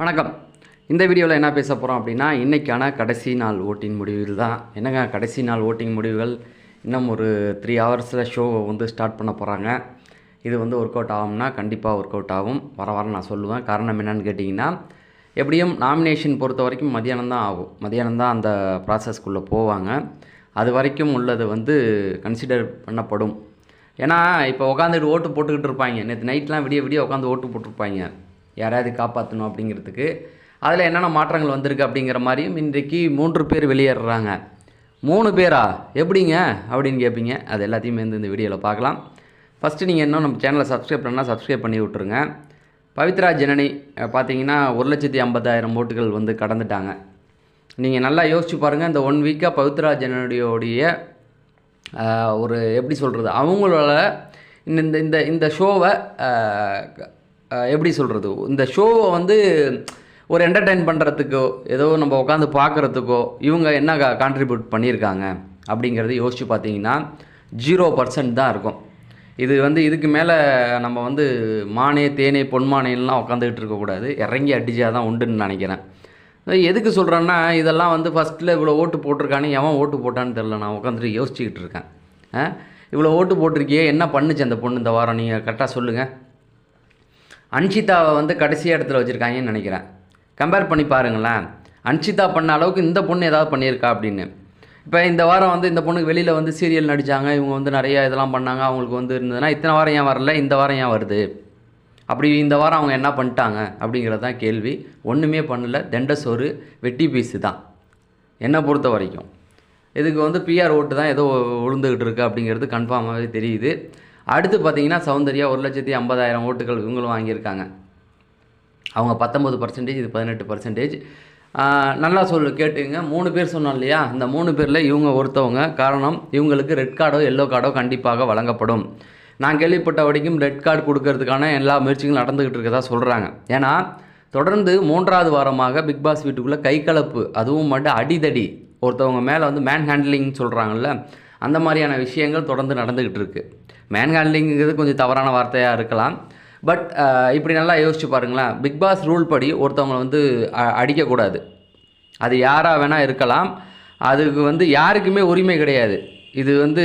வணக்கம். இந்த வீடியோவில் என்ன பேச போகிறோம் அப்படின்னா இன்றைக்கான கடைசி நாள் ஓட்டிங் முடிவுகள் தான் என்னங்க கடைசி நாள் ஓட்டிங் முடிவுகள்? இன்னும் ஒரு த்ரீ ஹவர்ஸில் ஷோவை வந்து ஸ்டார்ட் பண்ண போகிறாங்க இது வந்து ஒர்க் அவுட் ஆகும்னா கண்டிப்பாக ஒர்க் அவுட் ஆகும். வர வர நான் சொல்லுவேன். காரணம் என்னென்னு கேட்டிங்கன்னா எப்படியும் நாமினேஷன் பொறுத்த வரைக்கும் மதியானம் தான் ஆகும். மதியானம் தான் அந்த ப்ராசஸ்க்குள்ளே போவாங்க. அது வரைக்கும் உள்ளது வந்து கன்சிடர் பண்ணப்படும். ஏன்னா இப்போ உட்காந்துட்டு ஓட்டு போட்டுக்கிட்டு இருப்பாங்க. நேற்று நைட்லாம் விடிய விடிய உட்காந்து ஓட்டு போட்டிருப்பாங்க. யாரையாவது காப்பாற்றணும் அப்படிங்கிறதுக்கு. அதில் என்னென்ன மாற்றங்கள் வந்திருக்கு அப்படிங்கிற மாதிரியும் இன்றைக்கு மூன்று பேர் வெளியேறுறாங்க. மூணு பேரா? எப்படிங்க? அப்படின்னு கேட்பீங்க அது எல்லாத்தையுமே வந்து இந்த வீடியோவில் பார்க்கலாம். ஃபஸ்ட்டு நீங்கள் இன்னும் நம்ம சேனலை சப்ஸ்கிரைப் பண்ணால் சப்ஸ்கிரைப் பண்ணி விட்ருங்க பவித்ரா ஜனனி பார்த்தீங்கன்னா ஒரு லட்சத்தி ஐம்பதாயிரம் ஓட்டுகள் வந்து கடந்துட்டாங்க. நீங்கள் நல்லா யோசிச்சு பாருங்கள் இந்த ஒன் வீக்காக பவித்ரா ஜனனியோடைய ஒரு எப்படி சொல்கிறது அவங்களோட இந்த இந்த இந்த இந்த ஷோவை எப்படி சொல்கிறது இந்த ஷோவை வந்து ஒரு என்டர்டெயின் பண்ணுறதுக்கோ ஏதோ நம்ம உட்காந்து பார்க்குறதுக்கோ இவங்க என்ன கான்ட்ரிபியூட் பண்ணியிருக்காங்க அப்படிங்கிறது யோசித்து பார்த்தீங்கன்னா ஜீரோ பர்சன்ட் தான் இருக்கும். இது வந்து இதுக்கு மேலே நம்ம வந்து மானே தேனே பொன்மானேலாம் உட்காந்துக்கிட்டு இருக்கக்கூடாது. இறங்கி அடிச்சா தான் உண்டுன்னு நினைக்கிறேன். எதுக்கு சொல்கிறேன்னா இதெல்லாம் வந்து ஃபஸ்ட்டில் இவ்வளோ ஓட்டு போட்டிருக்கானே எவன் ஓட்டு போட்டான்னு தெரில நான் உட்காந்துட்டு யோசிச்சுக்கிட்டு இருக்கேன். ஆ? இவ்வளோ ஓட்டு போட்டிருக்கியே என்ன பண்ணுச்சு அந்த பொண்ணு இந்த வாரம்? நீங்கள் கரெக்டாக சொல்லுங்கள் அன்ஷிதாவை வந்து கடைசி இடத்துல வச்சுருக்காங்கன்னு நினைக்கிறேன். கம்பேர் பண்ணி பாருங்களேன். அன்ஷிதா பண்ண அளவுக்கு இந்த பொண்ணு ஏதாவது பண்ணியிருக்கா அப்படின்னு. இப்போ இந்த வாரம் வந்து இந்த பொண்ணுக்கு வெளியில் வந்து சீரியல் நடித்தாங்க இவங்க வந்து நிறையா இதெல்லாம் பண்ணாங்க. அவங்களுக்கு வந்து இருந்ததுன்னா இத்தனை வாரம் ஏன் வரல? இந்த வாரம் ஏன் வருது? அப்படி இந்த வாரம் அவங்க என்ன பண்ணிட்டாங்க? அப்படிங்கிறது தான் கேள்வி. ஒன்றுமே பண்ணல. தண்டசோறு வெட்டி பீஸு தான். என்னை பொறுத்த வரைக்கும். இதுக்கு வந்து பிஆர் ஓட்டு தான் ஏதோ விழுந்துக்கிட்டு இருக்குது அப்படிங்கிறது கன்ஃபார்மாகவே தெரியுது. அடுத்து பார்த்தீங்கன்னா சௌந்தர்யா ஒரு லட்சத்தி ஐம்பதாயிரம் ஓட்டுகள் இவங்களும் வாங்கியிருக்காங்க. அவங்க பத்தொம்பது பர்சன்டேஜ் இது பதினெட்டு பர்சன்டேஜ் நல்லா சொல்லு கேட்டுங்க மூணு பேர் சொன்னோம் இல்லையா? இந்த மூணு பேரில் இவங்க ஒருத்தவங்க. காரணம் இவங்களுக்கு ரெட் கார்டோ எல்லோ கார்டோ கண்டிப்பாக வழங்கப்படும். நான் கேள்விப்பட்ட வரைக்கும் ரெட் கார்டு கொடுக்கறதுக்கான எல்லா முயற்சிகளும் நடந்துக்கிட்டு இருக்கதா சொல்கிறாங்க ஏன்னா தொடர்ந்து மூன்றாவது வாரமாக பிக் பாஸ் வீட்டுக்குள்ளே கைகலப்பு அதுவும் மட்டும் அடிதடி. ஒருத்தவங்க மேலே வந்து மேன் ஹேண்ட்லிங் சொல்கிறாங்கல்ல அந்த மாதிரியான விஷயங்கள் தொடர்ந்து நடந்துக்கிட்டு இருக்குது மேன் ஹேண்ட்லிங்கிறது கொஞ்சம் தவறான வார்த்தையாக இருக்கலாம். பட் இப்படி நல்லா யோசிச்சு பாருங்களேன். பிக் பாஸ் ரூல் படி ஒருத்தவங்களை வந்து அ- அடிக்கக்கூடாது. அது யாராக வேணால் இருக்கலாம். அதுக்கு வந்து யாருக்குமே உரிமை கிடையாது. இது வந்து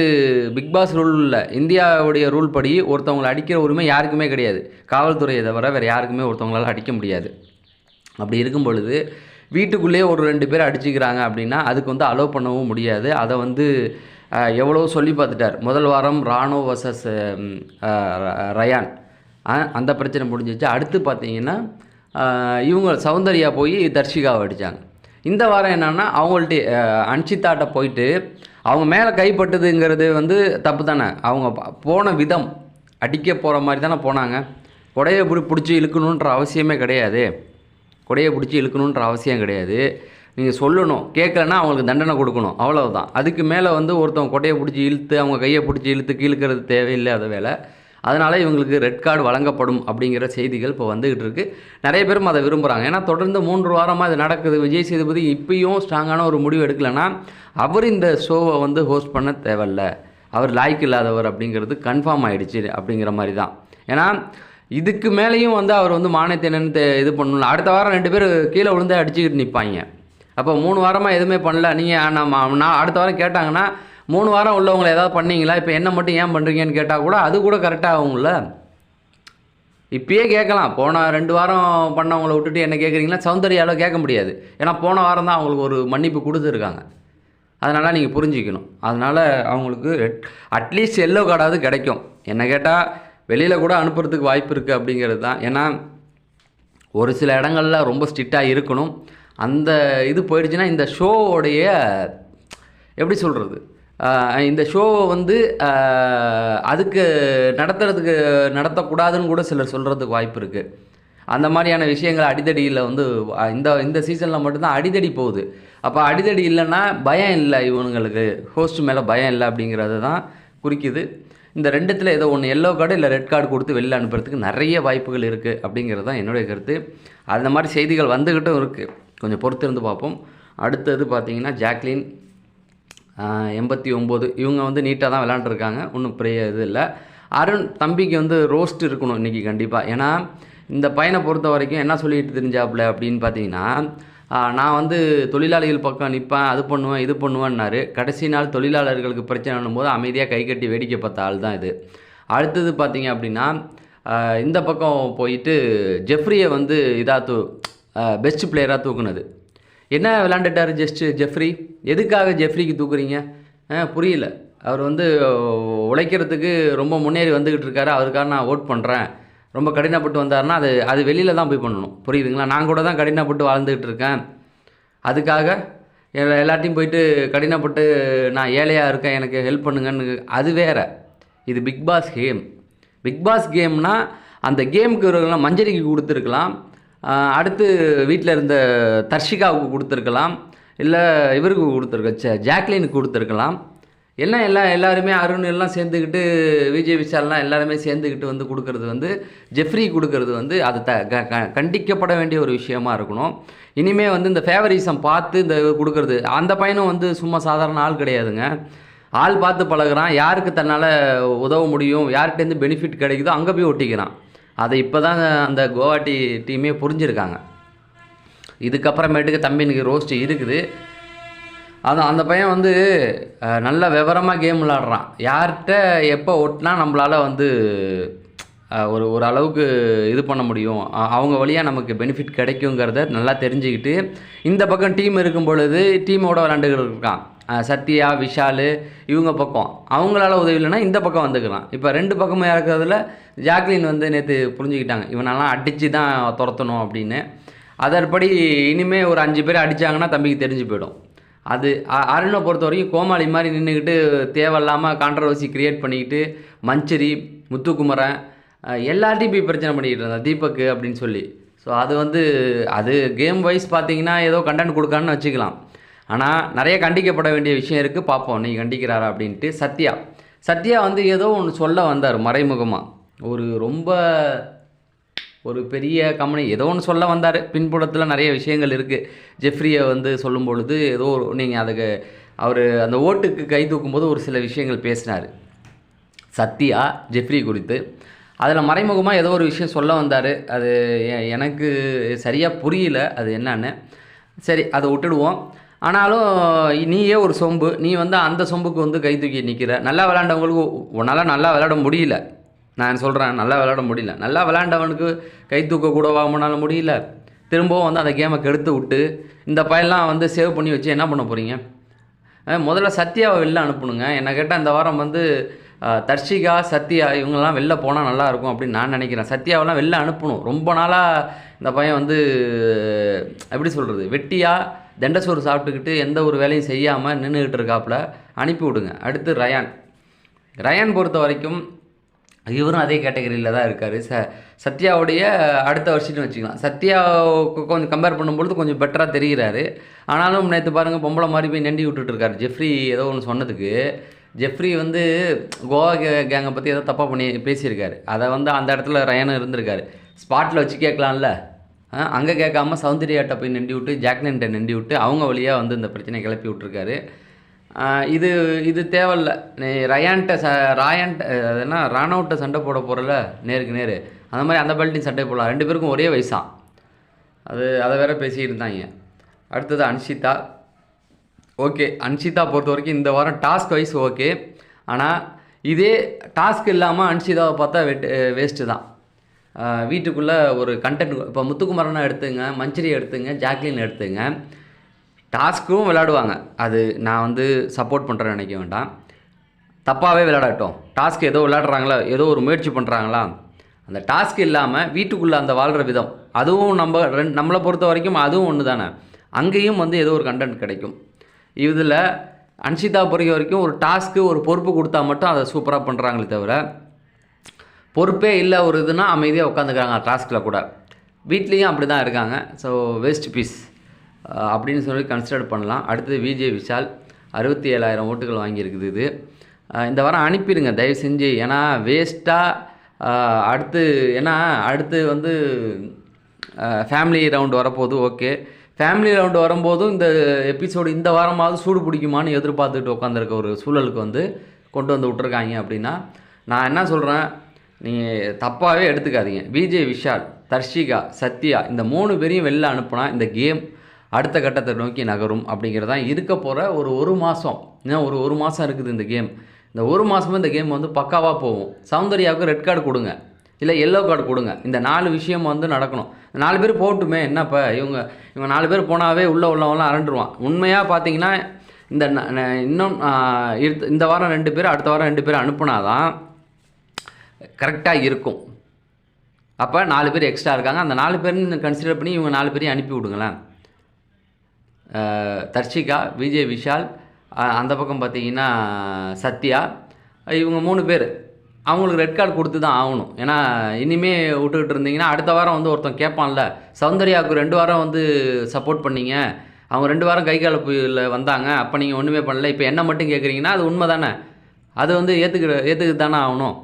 பிக் பாஸ் ரூல் இல்லை. இந்தியாவுடைய ரூல் படி ஒருத்தவங்களை அடிக்கிற உரிமை யாருக்குமே கிடையாது. காவல்துறையை தவிர வேறு யாருக்குமே ஒருத்தவங்களால் அடிக்க முடியாது. அப்படி இருக்கும் பொழுது வீட்டுக்குள்ளேயே ஒரு ரெண்டு பேர் அடிச்சுக்கிறாங்க அப்படின்னா அதுக்கு வந்து அலோவ் பண்ணவும் முடியாது. அதை வந்து எவ்வளோ சொல்லி பார்த்துட்டார். முதல் வாரம் ராணோ வர்சஸ் ரயான். அந்த பிரச்சனை முடிஞ்சிச்சு. அடுத்து பார்த்தீங்கன்னா இவங்க சௌந்தர்யா போய் தர்ஷிகாவை அடித்தாங்க இந்த வாரம் என்னென்னா அவங்கள்ட்ட அஹ், அன்ஷிதாட்ட போயிட்டு அவங்க மேலே கைப்பட்டதுங்கிறது வந்து தப்பு தானே. அவங்க போன விதம் அடிக்க போகிற மாதிரி தானே போனாங்க. கொடையை பிடி பிடிச்சி இழுக்கணுன்ற அவசியமே கிடையாது. கொடையை பிடிச்சி இழுக்கணுன்ற அவசியம் கிடையாது. நீங்கள் சொல்லணும். கேட்கலன்னா அவங்களுக்கு தண்டனை கொடுக்கணும். அவ்வளோதான் அதுக்கு மேலே வந்து ஒருத்தவங்க கொடையை பிடிச்சி இழுத்து அவங்க கையை பிடிச்சி இழுத்து கீழ்க்கிறது தேவையில்லாத வேலை. அதனால் இவங்களுக்கு ரெட் கார்டு வழங்கப்படும் அப்படிங்கிற செய்திகள் இப்போ வந்துகிட்டு இருக்கு. நிறைய பேரும் அதை விரும்புகிறாங்க ஏன்னா தொடர்ந்து மூன்று வாரமாக இது நடக்குது. விஜய் சேதுபதி இப்பயும் ஸ்ட்ராங்கான ஒரு முடிவு எடுக்கலைன்னா அவர் இந்த ஷோவை வந்து ஹோஸ்ட் பண்ண தேவையில்ல. அவர் லாய்க்கு இல்லாதவர் அப்படிங்கிறது கன்ஃபார்ம் ஆகிடுச்சு அப்படிங்கிற மாதிரி தான் ஏன்னா இதுக்கு மேலேயும் வந்து அவர் வந்து மானியத்தினன்னு தே- இது பண்ணணும். அடுத்த வாரம் ரெண்டு பேர் கீழே விழுந்து அடிச்சுக்கிட்டு நிற்பாங்க அப்போ மூணு வாரமாக எதுவுமே பண்ணல. நீங்கள் நம்ம நான் அடுத்த வாரம் கேட்டாங்கன்னா மூணு வாரம் உள்ளவங்களை ஏதாவது பண்ணீங்களா? இப்போ என்ன மட்டும் ஏன் பண்ணுறீங்கன்னு கேட்டால் கூட அது கூட கரெக்டாக ஆகும்ல. இப்பயே கேட்கலாம். போன ரெண்டு வாரம் பண்ணவங்கள விட்டுட்டு என்ன கேட்குறீங்களா சௌந்தர்யாவில் கேட்க முடியாது. ஏன்னா போன வாரம் தான் அவங்களுக்கு ஒரு மன்னிப்பு கொடுத்துருக்காங்க. அதனால் நீங்கள் புரிஞ்சிக்கணும். அதனால் அவங்களுக்கு அட்லீஸ்ட் எல்லோ கார்டாவது கிடைக்கும். என்ன கேட்டால் வெளியில் கூட அனுப்புறதுக்கு வாய்ப்பு இருக்குது அப்படிங்கிறது தான். ஏன்னா ஒரு சில இடங்கள்ல ரொம்ப ஸ்ட்ரிக்டாக இருக்கணும். அந்த இது போயிடுச்சுன்னா இந்த ஷோவோடைய எப்படி சொல்கிறது இந்த ஷோவை வந்து அதுக்கு நடத்துறதுக்கு நடத்தக்கூடாதுன்னு கூட சிலர் சொல்கிறதுக்கு வாய்ப்பு இருக்குது அந்த மாதிரியான விஷயங்கள் அடிதடியில் வந்து இந்த இந்த சீசனில் மட்டும்தான் அடிதடி போகுது. அப்போ அடிதடி இல்லைன்னா பயம் இல்லை இவனுங்களுக்கு. ஹோஸ்ட் மேலே பயம் இல்லை அப்படிங்கிறது தான் குறிக்குது. இந்த ரெண்டுத்தில் ஏதோ ஒன்று எல்லோ கார்டு இல்லை ரெட் கார்டு கொடுத்து வெளில அனுப்புறதுக்கு நிறைய வாய்ப்புகள் இருக்குது அப்படிங்கிறது தான் என்னுடைய கருத்து. அந்த மாதிரி செய்திகள் வந்துக்கிட்டும் இருக்குது கொஞ்சம் பொறுத்து இருந்து பார்ப்போம். அடுத்தது பார்த்தீங்கன்னா ஜாக்லின் எண்பத்தி ஒம்பது. இவங்க வந்து நீட்டாக தான் விளாண்டுருக்காங்க ஒன்றும் பெரிய இது இல்லை. அருண் தம்பிக்கு வந்து ரோஸ்ட் இருக்கணும் இன்றைக்கி கண்டிப்பாக ஏன்னா இந்த பையனை பொறுத்த வரைக்கும் என்ன சொல்லிட்டு தெரிஞ்சாப்புல அப்படின்னு பார்த்தீங்கன்னா நான் வந்து தொழிலாளிகள் பக்கம் நிற்பேன் அது பண்ணுவேன் இது பண்ணுவேன்னாரு. கடைசி நாள் தொழிலாளர்களுக்கு பிரச்சனைன்னும் போது அமைதியாக கை கட்டி வேடிக்கை பார்த்த ஆள் தான் இது. அடுத்தது பார்த்தீங்க அப்படின்னா இந்த பக்கம் போயிட்டு ஜெஃப்ரியை வந்து இதாத்து பெஸ்ட் பிளேயராக தூக்குனது. என்ன விளாண்டுட்டார் ஜஸ்ட்டு ஜெஃப்ரி? எதுக்காக ஜெஃப்ரிக்கு தூக்குறீங்க? ஆ, புரியல. அவர் வந்து உழைக்கிறதுக்கு ரொம்ப முன்னேறி வந்துக்கிட்டு இருக்காரு. அவருக்காக நான் ஓட் பண்ணுறேன் ரொம்ப கடினப்பட்டு வந்தாருன்னா அது அது வெளியில் தான் போய் பண்ணணும். புரியுதுங்களா? நான் கூட தான் கடினப்பட்டு வாழ்ந்துக்கிட்டு இருக்கேன். அதுக்காக எல்லாத்தையும் போயிட்டு கடினப்பட்டு நான் ஏழையாக இருக்கேன் எனக்கு ஹெல்ப் பண்ணுங்கன்னு அது வேற. இது Bigg Boss game Bigg Boss அந்த கேமுக்கு இவர்கள்லாம் மஞ்சரிக்கு கொடுத்துருக்கலாம். அடுத்து வீட்டில் இருந்த தர்ஷிகாவுக்கு கொடுத்துருக்கலாம் இல்லை இவருக்கு கொடுத்துருக்க ஜாக்லினுக்கு கொடுத்துருக்கலாம். எல்லாம் எல்லாம் எல்லாருமே அருண் எல்லாம் சேர்ந்துக்கிட்டு விஜய் விஷால்லாம் எல்லாருமே சேர்ந்துக்கிட்டு வந்து கொடுக்கறது வந்து ஜெஃப்ரி கொடுக்கறது வந்து அது த க- க- கண்டிக்கப்பட வேண்டிய ஒரு விஷயமா இருக்கணும். இனிமே வந்து இந்த ஃபேவரிசம் பார்த்து இந்த கொடுக்கறது அந்த பையனும் வந்து சும்மா சாதாரண ஆள் கிடையாதுங்க. ஆள் பார்த்து பழகுறான் யாருக்கு தன்னால் உதவ முடியும் யார்கிட்டேருந்து பெனிஃபிட் கிடைக்குதோ அங்கே போய் ஒட்டிக்கிறான். அதை இப்போ தான் அந்த கோவாட்டி டீமே புரிஞ்சிருக்காங்க. இதுக்கப்புறமேட்டுக்கு தம்பினுக்கு ரோஸ்ட் இருக்குது. அது அந்த பையன் வந்து நல்ல விவரமாக கேம் விளாடுறான். யார்கிட்ட எப்போ ஒட்டினா நம்மளால் வந்து ஒரு ஒரு அளவுக்கு இது பண்ண முடியும். அவங்க வழியாக நமக்கு பெனிஃபிட் கிடைக்குங்கிறத நல்லா தெரிஞ்சுக்கிட்டு இந்த பக்கம் டீம் இருக்கும் பொழுது டீமோட விளாண்டுக்கிட்டு இருக்கான். சத்யா விஷால் இவங்க பக்கம். அவங்களால உதவி இல்லைன்னா இந்த பக்கம் வந்துக்கலாம். இப்போ ரெண்டு பக்கமும் இறக்குறதுல ஜாக்லின் வந்து நேற்று புரிஞ்சுக்கிட்டாங்க. இவனெல்லாம் அடித்து தான் துரத்தணும் அப்படின்னு. அதற்படி இனிமேல் ஒரு அஞ்சு பேர் அடித்தாங்கன்னா தம்பிக்கு தெரிஞ்சு போயிடும். அது அருணை பொறுத்த வரைக்கும் கோமாளி மாதிரி நின்றுக்கிட்டு தேவையில்லாமல் கான்ட்ரவர்சி கிரியேட் பண்ணிக்கிட்டு மஞ்சரி முத்துக்குமரன் எல்லார்ட்டையும் போய் பிரச்சனை பண்ணிக்கிட்டு இருந்தான். தீபக் அப்படின்னு சொல்லி. ஸோ அது வந்து அது கேம் வைஸ் பார்த்தீங்கன்னா ஏதோ கண்டென்ட் கொடுக்கான்னு வச்சுக்கலாம். ஆனால் நிறைய கண்டிக்கப்பட வேண்டிய விஷயம் இருக்குது பார்ப்போம் நீ கண்டிக்கிறாரா அப்படின்ட்டு சத்யா. சத்யா வந்து ஏதோ ஒன்று சொல்ல வந்தார் மறைமுகமாக ஒரு ரொம்ப ஒரு பெரிய கம்பெனி ஏதோ ஒன்று சொல்ல வந்தார். பின்புலத்தில் நிறைய விஷயங்கள் இருக்குது ஜெஃப்ரியை வந்து சொல்லும் பொழுது ஏதோ நீங்கள் அதுக்கு அவர் அந்த ஓட்டுக்கு கை தூக்கும்போது ஒரு சில விஷயங்கள் பேசினார். சத்யா ஜெஃப்ரி குறித்து. அதில் மறைமுகமாக ஏதோ ஒரு விஷயம் சொல்ல வந்தார். அது எனக்கு சரியாக புரியல. அது என்னன்னு. சரி அதை விட்டுடுவோம். ஆனாலும் நீயே ஒரு சொம்பு. நீ வந்து அந்த சொம்புக்கு வந்து கை தூக்கி நிற்கிற நல்லா விளாண்டவங்களுக்கு உன்னால் நல்லா விளாட முடியல. நான் சொல்கிறேன் நல்லா விளாட முடியல. நல்லா விளாண்டவனுக்கு கை தூக்க கூட உன்னால முடியல. திரும்பவும் வந்து அந்த கேமை கெடுத்து விட்டு இந்த பையன்லாம் வந்து சேவ் பண்ணி வச்சு என்ன பண்ண போகிறீங்க முதல்ல சத்யாவை வெளில அனுப்பணுங்க என்னை கேட்டால் இந்த வாரம் வந்து தர்ஷிகா சத்யா இவங்கெல்லாம் வெளில போனால் நல்லாயிருக்கும் அப்படின்னு நான் நினைக்கிறேன். சத்யாவெல்லாம் வெளில அனுப்பணும். ரொம்ப நாளாக இந்த பையன் வந்து எப்படி சொல்கிறது வெட்டியாக தண்டசோறு சாப்பிட்டுக்கிட்டு எந்த ஒரு வேலையும் செய்யாமல் நின்றுக்கிட்டு இருக்காப்புல அனுப்பி விடுங்க. அடுத்து ரயான். ரயான் பொறுத்த வரைக்கும் இவரும் அதே கேட்டகரியில் தான் இருக்கார். ச சத்யாவுடைய அடுத்த வருஷம்னு வச்சுக்கலாம். சத்யாவுக்கு கொஞ்சம் கம்பேர் பண்ணும்பொழுது கொஞ்சம் பெட்டராக தெரிகிறாரு. ஆனாலும் நேற்று பாருங்கள் பொம்பளை மாதிரி போய் நெண்டி விட்டுட்டுருக்காரு. ஜெஃப்ரி ஏதோ ஒன்று சொன்னதுக்கு. ஜெஃப்ரி வந்து கோவா கே கேங்கை பற்றி ஏதோ தப்பாக பண்ணி பேசியிருக்காரு. அதை வந்து அந்த இடத்துல ரயானும் இருந்திருக்காரு. ஸ்பாட்டில் வச்சு கேட்கலாம்ல. அங்கே கேட்காம சௌந்தர்யாட்ட போய் நெண்டி விட்டு ஜாக்லின்ட்ட நெண்டி விட்டு அவங்க வழியாக வந்து இந்த பிரச்சனையை கிளப்பி விட்டுருக்காரு. இது இது தேவையில்ல. நீ ரயான்ட்ட ச ராயான்ட்ட அது என்ன ராணவுட்ட சண்டை போட போகிறல நேருக்கு நேரு. அந்த மாதிரி அந்த பெல்ட்டையும் சண்டை போடலாம். ரெண்டு பேருக்கும் ஒரே வயசான் அது அதை வேற பேசிக்கிட்டு இருந்தாங்க அடுத்தது அன்ஷிதா. ஓகே அன்ஷிதா பொறுத்த வரைக்கும் இந்த வாரம் டாஸ்க் வைஸ் ஓகே. ஆனால் இதே டாஸ்க் இல்லாமல் அன்ஷிதாவை பார்த்தா வெட்டு வேஸ்ட்டு தான். வீட்டுக்குள்ளே ஒரு கண்டென்ட் இப்போ முத்துக்குமரனை எடுத்துங்க மஞ்சரி எடுத்துங்க ஜாக்லின் எடுத்துங்க. டாஸ்க்கும் விளையாடுவாங்க. அது நான் வந்து சப்போர்ட் பண்ணுறேன்னு நினைக்க வேண்டாம். தப்பாகவே விளையாடட்டும். டாஸ்க் ஏதோ விளையாடுறாங்களா? ஏதோ ஒரு முயற்சி பண்ணுறாங்களா அந்த டாஸ்க் இல்லாமல் வீட்டுக்குள்ளே அந்த வாழ்கிற விதம். அதுவும் நம்ம ரெண் நம்மளை பொறுத்த வரைக்கும் அதுவும் ஒன்று தானே அங்கேயும் வந்து ஏதோ ஒரு கண்டென்ட் கிடைக்கும். இதில் அன்ஷிதா பொறுத்த வரைக்கும் ஒரு டாஸ்க்கு ஒரு பொறுப்பு கொடுத்தா மட்டும் அதை சூப்பராக பண்ணுறாங்களே தவிர பொறுப்பே இல்லை ஒரு இதுனா அமைதியாக உட்காந்துக்கிறாங்க டாஸ்கில் கூட. வீட்லேயும் அப்படி தான் இருக்காங்க ஸோ வேஸ்ட் பீஸ் அப்படின்னு சொல்லி கன்சிடர் பண்ணலாம். அடுத்தது விஜய் விஷால் அறுபத்தி ஏழாயிரம் ஓட்டுகள் வாங்கியிருக்குது இது. இந்த வாரம் அனுப்பிடுங்க. தயவு செஞ்சு. ஏன்னா வேஸ்ட்டாக அடுத்து ஏன்னா அடுத்து வந்து ஃபேமிலி ரவுண்டு வரப்போகுது. ஓகே ஃபேமிலி ரவுண்டு வரும்போதும் இந்த எபிசோடு இந்த வாரமாவது சூடு பிடிக்குமான்னு எதிர்பார்த்துட்டு உட்காந்துருக்க ஒரு சூழலுக்கு வந்து கொண்டு வந்து விட்ருக்காங்க அப்படின்னா நான் என்ன சொல்கிறேன் நீங்கள் தப்பாகவே எடுத்துக்காதீங்க. விஜய் விஷால் தர்ஷிகா சத்யா இந்த மூணு பேரையும் வெளில அனுப்புனா இந்த கேம் அடுத்த கட்டத்தை நோக்கி நகரும் அப்படிங்கிறது தான் இருக்க போகிற ஒரு ஒரு மாதம் ஏன்னா ஒரு ஒரு மாதம் இருக்குது இந்த கேம். இந்த ஒரு மாதமும் இந்த கேம் வந்து பக்காவாக போகும். சௌந்தர்யாவுக்கு ரெட் கார்டு கொடுங்க. இல்லை எல்லோ கார்டு கொடுங்க. இந்த நாலு விஷயம் வந்து நடக்கணும். இந்த நாலு பேர் போகட்டுமே. என்னப்பா? இவங்க இவங்க நாலு பேர் போனாவே உள்ளே உள்ளவங்களாம் அரண்டுருவான். உண்மையாக பார்த்தீங்கன்னா இந்த இன்னும் இந்த வாரம் ரெண்டு பேர் அடுத்த வாரம் ரெண்டு பேர் அனுப்புனாதான் கரெக்டாக இருக்கும். அப்போ நாலு பேர் எக்ஸ்ட்ரா இருக்காங்க. அந்த நாலு பேர்னு கன்சிடர் பண்ணி இவங்க நாலு பேரையும் அனுப்பி விடுங்களேன். தர்ஷிகா விஜய் விஷால் அந்த பக்கம் பார்த்தீங்கன்னா சத்யா இவங்க மூணு பேர். அவங்களுக்கு ரெட் கார்டு கொடுத்து தான் ஆகணும். ஏன்னா இனிமே விட்டுக்கிட்டு இருந்தீங்கன்னா அடுத்த வாரம் வந்து ஒருத்தன் கேட்பான்ல சௌந்தர்யாவுக்கு ரெண்டு வாரம் வந்து சப்போர்ட் பண்ணீங்க. அவங்க ரெண்டு வாரம் கை கலப்பில் வந்தாங்க. அப்போ நீங்கள் ஒன்றுமே பண்ணல. இப்போ என்ன மட்டும் கேட்குறீங்கன்னா அது உண்மை தானே அது வந்து ஏற்றுக்கிற ஏற்றுக்கிட்டு தானே ஆகணும்.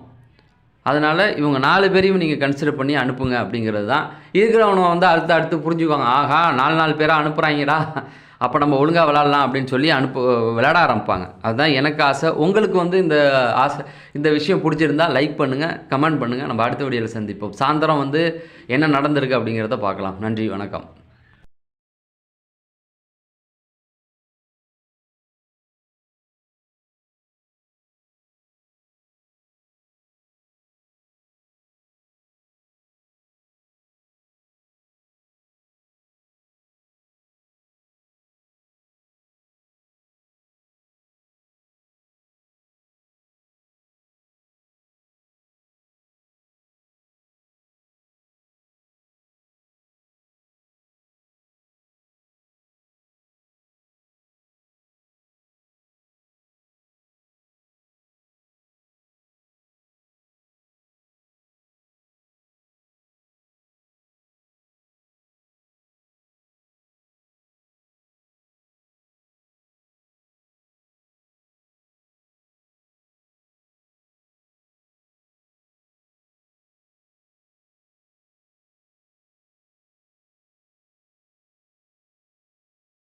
அதனால் இவங்க நாலு பேரையும் நீங்கள் கன்சிடர் பண்ணி அனுப்புங்க அப்படிங்கிறது தான். இருக்கிறவனை வந்து அடுத்து அடுத்து புரிஞ்சுக்குவாங்க. ஆஹா நாலு நாலு பேராக அனுப்புகிறாங்கடா அப்போ நம்ம ஒழுங்காக விளாட்லாம் அப்படின்னு சொல்லி அனுப்பு விளாட ஆரம்பிப்பாங்க. அதுதான் எனக்கு ஆசை. உங்களுக்கு வந்து இந்த ஆசை இந்த விஷயம் பிடிச்சிருந்தா லைக் பண்ணுங்கள் கமெண்ட் பண்ணுங்கள் நம்ம அடுத்த வீடியோவில் சந்திப்போம். சாயந்தரம் வந்து என்ன நடந்திருக்கு அப்படிங்கிறத பார்க்கலாம். நன்றி வணக்கம்.